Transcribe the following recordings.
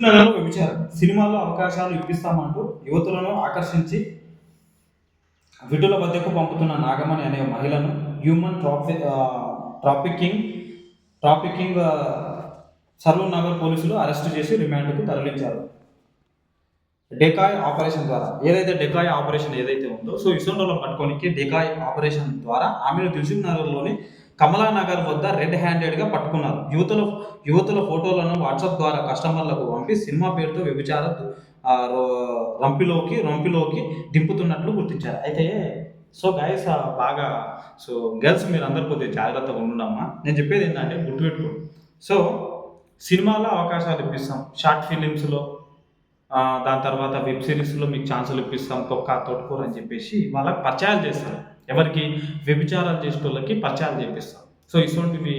చిన్నలలో వ్యభిచారం సినిమాల్లో అవకాశాలు ఇప్పిస్తామంటూ యువతులను ఆకర్షించి విటుల వద్దకు పంపుతున్న నాగమణి అనే మహిళను హ్యూమన్ ట్రాఫి ట్రాఫికింగ్ ట్రాఫికింగ్ సర్వనగర్ నగర్ పోలీసులు అరెస్టు చేసి రిమాండ్కు తరలించారు. డెకాయ్ ఆపరేషన్ ద్వారా ఏదైతే డెకాయ్ ఆపరేషన్ ఏదైతే ఉందో సో ఇసొండోలో పట్టుకోనికి డెకాయ్ ఆపరేషన్ ద్వారా ఆమెను దిల్సింగ్ నగర్లోని కమలా నగర్ వద్ద రెడ్ హ్యాండెడ్గా పట్టుకున్నారు. యువతుల యువతుల ఫోటోలను వాట్సాప్ ద్వారా కస్టమర్లకు పంపి సినిమా పేరుతో వ్యభిచార రో- రంపిలోకి రంపిలోకి దింపుతున్నట్లు గుర్తించారు. అయితే సో గైస్ బాగా సో గర్ల్స్ మీరు అందరు కొద్దిగా జాగ్రత్తగా ఉండమ్మా నేను చెప్పేది ఏంటంటే గుర్తుపెట్టుకో. సో సినిమాలో అవకాశాలు ఇప్పిస్తాం. షార్ట్ ఫిలిమ్స్లో దాని తర్వాత వెబ్ సిరీస్లో మీకు ఛాన్సులు ఇప్పిస్తాం. తొక్క తోటకూర అని చెప్పేసి వాళ్ళకి పరిచయాలు చేస్తారు. ఎవరికి వ్యభిచారాలు చేసే వాళ్ళకి పరిచయాలు చేపిస్తాం. సో ఇటువంటివి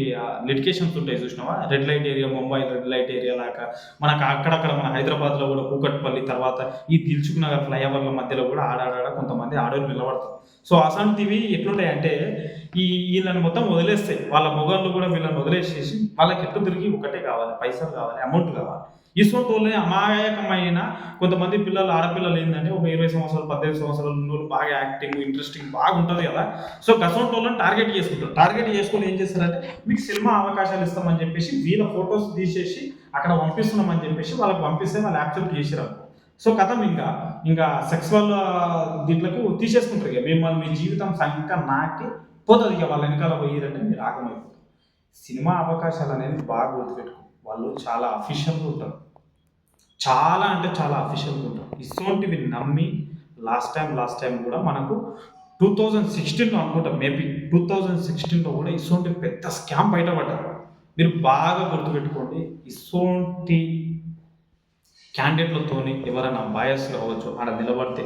లిటికేషన్స్ ఉంటాయి చూసినావా? Red light area Mumbai red light area లాగా. మనకు అక్కడక్కడ మన హైదరాబాద్లో కూడా కూకట్పల్లి తర్వాత ఈ దిల్చుక్ నగర్ ఫ్లైఓవర్ల మధ్యలో కూడా ఆడాడాడ కొంతమంది ఆడవాళ్ళు నిలబడతారు. సో అసంటివి ఎట్లుంటాయి అంటే ఈ వీళ్ళని మొత్తం వదిలేస్తాయి వాళ్ళ మొగళ్ళు కూడా వీళ్ళని వదిలేసేసి వాళ్ళకి ఎట్టు తిరిగి ఒకటే కావాలి పైసలు కావాలి అమౌంట్ కావాలి. ఇటువంటి వాళ్ళని అమాయకమైన కొంతమంది పిల్లలు ఆడపిల్లలు ఏంటంటే ఒక ఇరవై సంవత్సరాలు పద్దెనిమిది సంవత్సరాలు ఉన్నోళ్ళు బాగా యాక్టింగ్ ఇంట్రెస్టింగ్ బాగా ఉంటుంది కదా. సో గసంటి టార్గెట్ చేసుకుంటారు. టార్గెట్ చేసుకుని ఏం చేస్తారంటే మీకు సినిమా అవకాశాలు ఇస్తామని చెప్పేసి వీళ్ళ ఫొటోస్ తీసేసి అక్కడ పంపిస్తున్నామని చెప్పేసి వాళ్ళకి పంపిస్తే వాళ్ళు యాక్చువల్ చేసిరారు సో కథం ఇంకా ఇంకా సెక్సువల్ దీంట్లకు తీసేసుకుంటారు ఇక. మిమ్మల్ని మీ జీవితం సంఖ్య నాకి పోతుంది ఇక వాళ్ళ వెనకాల పోయిరంటే మీరు ఆగమైపోతుంది సినిమా అవకాశాలు అనేది బాగా గుర్తుపెట్టుకో. వాళ్ళు చాలా అఫీషియల్గా ఉంటారు. చాలా అంటే చాలా అఫీషియల్గా ఉంటారు. ఇటువంటివి నమ్మి లాస్ట్ టైం లాస్ట్ టైం కూడా మనకు టూ థౌజండ్ సిక్స్టీన్లో అనుకుంటా మేబీ టూ థౌజండ్ సిక్స్టీన్లో కూడా ఇటువంటి పెద్ద స్కామ్ బయటపడ్డారు. మీరు బాగా గుర్తుపెట్టుకోండి ఇటువంటి క్యాండిడేట్లతోని ఎవరైనా బయస్ కావచ్చు ఆడ నిలబడితే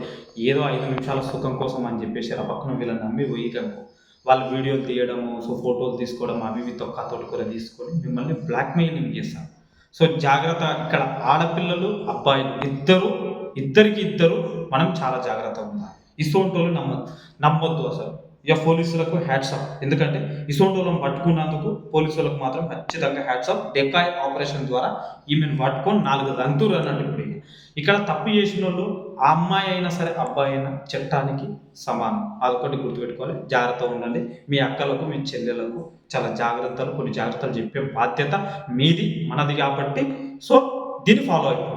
ఏదో ఐదు నిమిషాల సుఖం కోసం అని చెప్పేసి ఆ పక్కన వీళ్ళని నమ్మి పోయి కనుకో వాళ్ళు వీడియోలు తీయడము సో ఫోటోలు తీసుకోవడం అవి ఇవి తొక్క తోడుకూర తీసుకొని మిమ్మల్ని బ్లాక్మెయిలింగ్ చేస్తారు. సో జాగ్రత్త ఇక్కడ ఆడపిల్లలు అబ్బాయిలు ఇద్దరు ఇద్దరికి ఇద్దరు మనం చాలా జాగ్రత్తగా ఉండాలి. ఇటువంటి వాళ్ళు నమ్మ నమ్మొద్దు అసలు. ఇక పోలీసులకు హ్యాట్సప్ ఎందుకంటే ఇసోంటి వాళ్ళని పట్టుకున్నందుకు పోలీసులకు మాత్రం ఖచ్చితంగా హ్యాట్సప్ డెకాయ్ ఆపరేషన్ ద్వారా ఈమెను పట్టుకొని నాలుగు రంతులు అన్నట్టు ఇప్పుడు ఇక్కడ తప్పు చేసిన వాళ్ళు ఆ అమ్మాయి అయినా సరే అబ్బాయి అయినా చట్టానికి సమానం. అదొకటి గుర్తుపెట్టుకోవాలి. జాగ్రత్తగా ఉండండి. మీ అక్కలకు మీ చెల్లెలకు చాలా జాగ్రత్తలు కొన్ని జాగ్రత్తలు చెప్పే బాధ్యత మీది మనది కాబట్టి. సో దీన్ని ఫాలో అయిపోండి